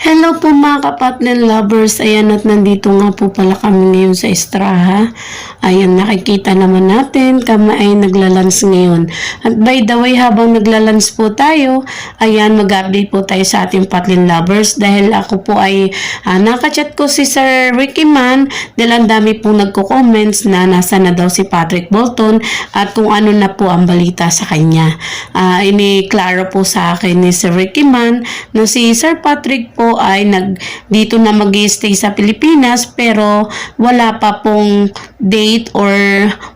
Hello po mga kapatid lovers. Ayan at nandito nga po pala kami ngayon sa Estraha. Ayan nakikita naman natin kami ay naglalans ngayon. At by the way habang naglalans po tayo, ayan mag-update po tayo sa ating Patlin lovers dahil ako po ay uh, nakachat ko si Sir Ricky Man dahil ang dami po nagko-comments na nasa na daw si Patrick Bolton at kung ano na po ang balita sa kanya. Uh, ini-klaro po sa akin ni Sir Ricky Man na si Sir Patrick po ay nag dito na mag stay sa Pilipinas pero wala pa pong date or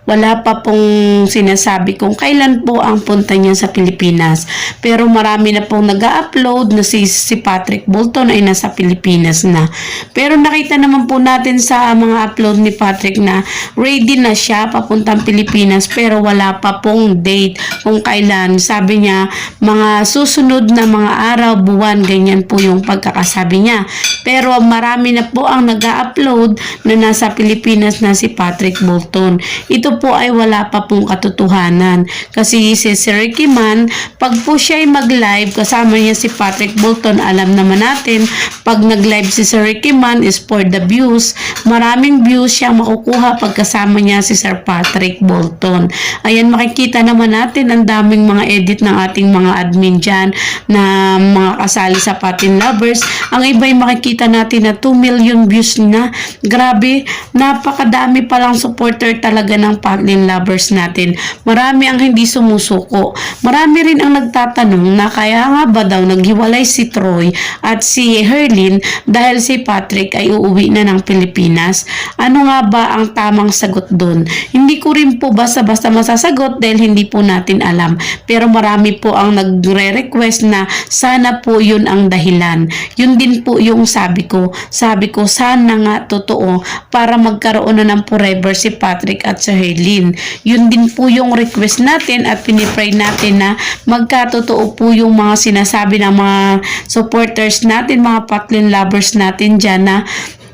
wala pa pong sinasabi kung kailan po ang punta niya sa Pilipinas. Pero marami na pong nag-upload na si, si Patrick Bolton ay nasa Pilipinas na. Pero nakita naman po natin sa mga upload ni Patrick na ready na siya papuntang Pilipinas pero wala pa pong date kung kailan. Sabi niya mga susunod na mga araw, buwan, ganyan po yung pagkakasabi niya. Pero marami na po ang nag-upload na nasa Pilipinas na si Patrick Bolton. Ito po ay wala pa pong katotohanan. Kasi si Sir Ricky Man, pag po siya ay mag-live, kasama niya si Patrick Bolton, alam naman natin, pag nag-live si Sir Ricky Man is for the views. Maraming views siya makukuha pag kasama niya si Sir Patrick Bolton. Ayan, makikita naman natin ang daming mga edit ng ating mga admin dyan na mga kasali sa Patin Lovers. Ang iba ay makikita natin na 2 million views na. Grabe, napakadami palang supporter talaga ng Patlin Lovers natin. Marami ang hindi sumusuko. Marami rin ang nagtatanong na kaya nga ba daw naghiwalay si Troy at si Herlin dahil si Patrick ay uuwi na ng Pilipinas. Ano nga ba ang tamang sagot doon? Hindi ko rin po basta-basta masasagot dahil hindi po natin alam. Pero marami po ang nagre-request na sana po yun ang dahilan. Yun din po yung sabi ko. Sabi ko sana nga totoo para magkaroon na ng forever si Patrick at si Herlin. Yun din po yung request natin at pinipray natin na magkatotoo po yung mga sinasabi ng mga supporters natin, mga Patlin lovers natin dyan na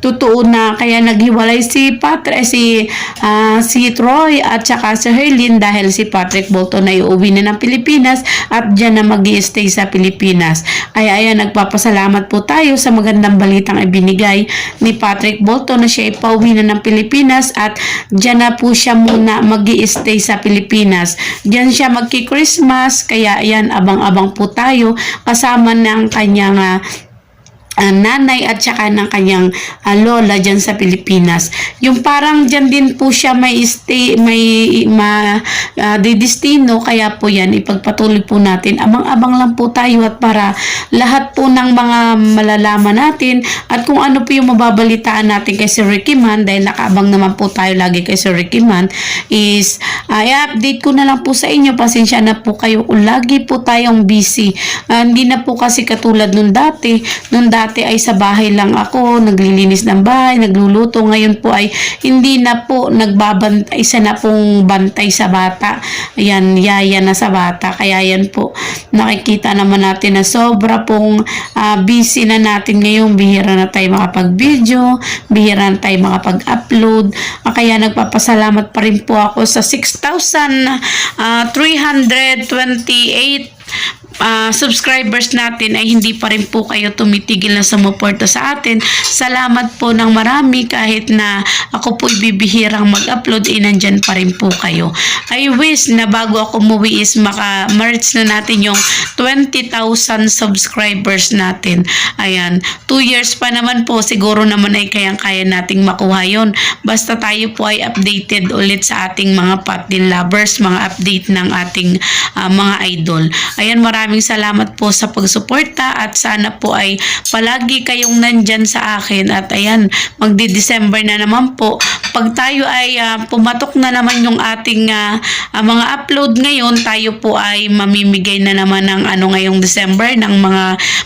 totoo na kaya naghiwalay si Patrick si ah, si Troy at saka si Herlin dahil si Patrick Bolton ay uuwi na ng Pilipinas at diyan na mag stay sa Pilipinas. Ay ayan nagpapasalamat po tayo sa magandang balitang ibinigay ni Patrick Bolton na siya ay pauwi na ng Pilipinas at diyan na po siya muna mag stay sa Pilipinas. Diyan siya magki-Christmas kaya ayan abang-abang po tayo kasama ng kanyang ah, uh, nanay at saka ng kanyang uh, lola dyan sa Pilipinas. Yung parang dyan din po siya may stay, may ma, uh, didestino, kaya po yan, ipagpatuloy po natin. Amang-abang lang po tayo at para lahat po ng mga malalaman natin at kung ano po yung mababalitaan natin kay Sir Ricky Man, dahil nakaabang naman po tayo lagi kay Sir Ricky Man, is uh, i-update ko na lang po sa inyo. Pasensya na po kayo lagi po tayong busy. Uh, hindi na po kasi katulad nung dati. Nung dati ay sa bahay lang ako, naglilinis ng bahay, nagluluto. Ngayon po ay hindi na po nagbabantay, isa na pong bantay sa bata. Ayan, yaya na sa bata. Kaya yan po, nakikita naman natin na sobra pong ah, busy na natin ngayon. Bihira na tayo makapag-video, bihira na tayo makapag-upload. Ah, kaya nagpapasalamat pa rin po ako sa ah, 6,328 ah, subscribers natin ay hindi pa rin po kayo tumitigil na sumuporta sa atin. Salamat po ng marami kahit na ako po ibibihirang mag-upload eh nandyan pa rin po kayo. I wish na bago ako umuwi is maka-merge na natin yung 20,000 subscribers natin. Ayan, 2 years pa naman po siguro naman ay kayang-kaya nating makuha yon. Basta tayo po ay updated ulit sa ating mga patin lovers, mga update ng ating ah, mga idol. Ayan, maraming salamat po sa pagsuporta at sana po ay palagi kayong nandyan sa akin at ayan, magdi-December na naman po. Pag tayo ay ah, pumatok na naman yung ating ah, ah, mga upload ngayon, tayo po ay mamimigay na naman ng ano ngayong December ng mga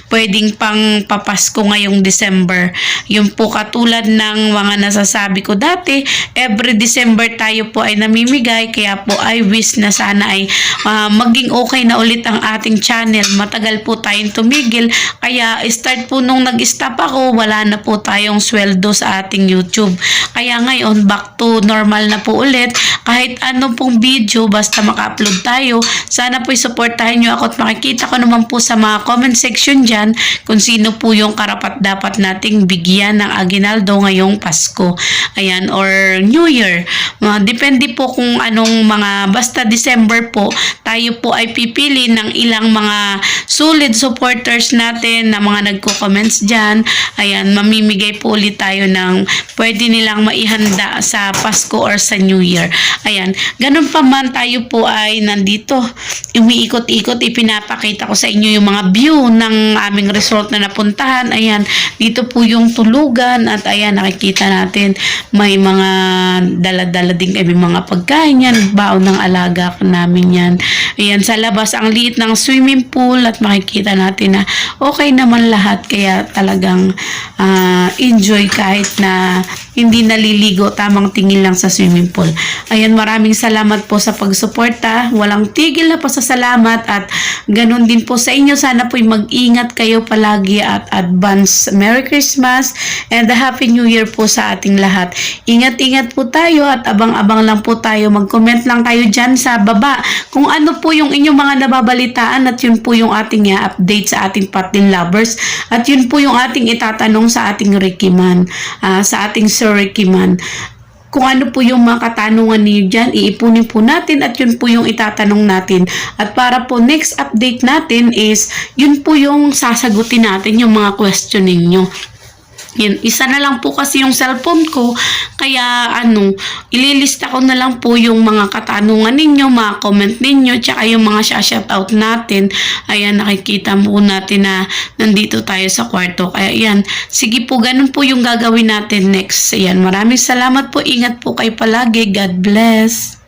pwedeng pang papasko ngayong December. Yung po katulad ng mga nasasabi ko dati, every December tayo po ay namimigay kaya po I wish na sana ay ah, maging okay na ulit ang ating channel. Matagal po tayong tumigil. Kaya start po nung nag-stop ako, wala na po tayong sweldo sa ating YouTube. Kaya ngayon, back to normal na po ulit. Kahit anong pong video, basta maka-upload tayo. Sana po supportahan nyo ako at makikita ko naman po sa mga comment section dyan kung sino po yung karapat dapat nating bigyan ng aginaldo ngayong Pasko. Ayan, or New Year. Depende po kung anong mga, basta December po, tayo po ay pipili ng ilang mga solid supporters natin na mga nagko-comments dyan. Ayan, mamimigay po ulit tayo ng pwede nilang maihanda sa Pasko or sa New Year. Ayan, ganun pa man tayo po ay nandito. Umiikot-ikot, ipinapakita ko sa inyo yung mga view ng aming resort na napuntahan. Ayan, dito po yung tulugan at ayan, nakikita natin may mga dala-dala din kami mga pagkain yan, baon ng alaga namin yan. Ayan, sa labas ang liit ng swimming pool at makikita natin na okay naman lahat kaya talagang ah, enjoy kahit na hindi naliligo, tamang tingin lang sa swimming pool. Ayan, maraming salamat po sa pagsuporta. Walang tigil na po sa salamat at ganun din po sa inyo. Sana po'y mag-ingat kayo palagi at advance Merry Christmas and a Happy New Year po sa ating lahat. Ingat-ingat po tayo at abang-abang lang po tayo. Mag-comment lang kayo dyan sa baba kung ano po yung inyong mga nababalitaan at yun po yung ating update sa ating Patin Lovers at yun po yung ating itatanong sa ating Ricky Man, ah, sa ating Sir Ricky Man kung ano po yung mga katanungan niyo dyan, iipunin po natin at yun po yung itatanong natin. At para po next update natin is, yun po yung sasagutin natin yung mga question ninyo. Yun, isa na lang po kasi yung cellphone ko, kaya ano, ililista ko na lang po yung mga katanungan ninyo, mga comment ninyo, tsaka yung mga shoutout natin. Ayan, nakikita mo natin na nandito tayo sa kwarto. Kaya yan, sige po, ganun po yung gagawin natin next. Ayan, maraming salamat po, ingat po kayo palagi. God bless.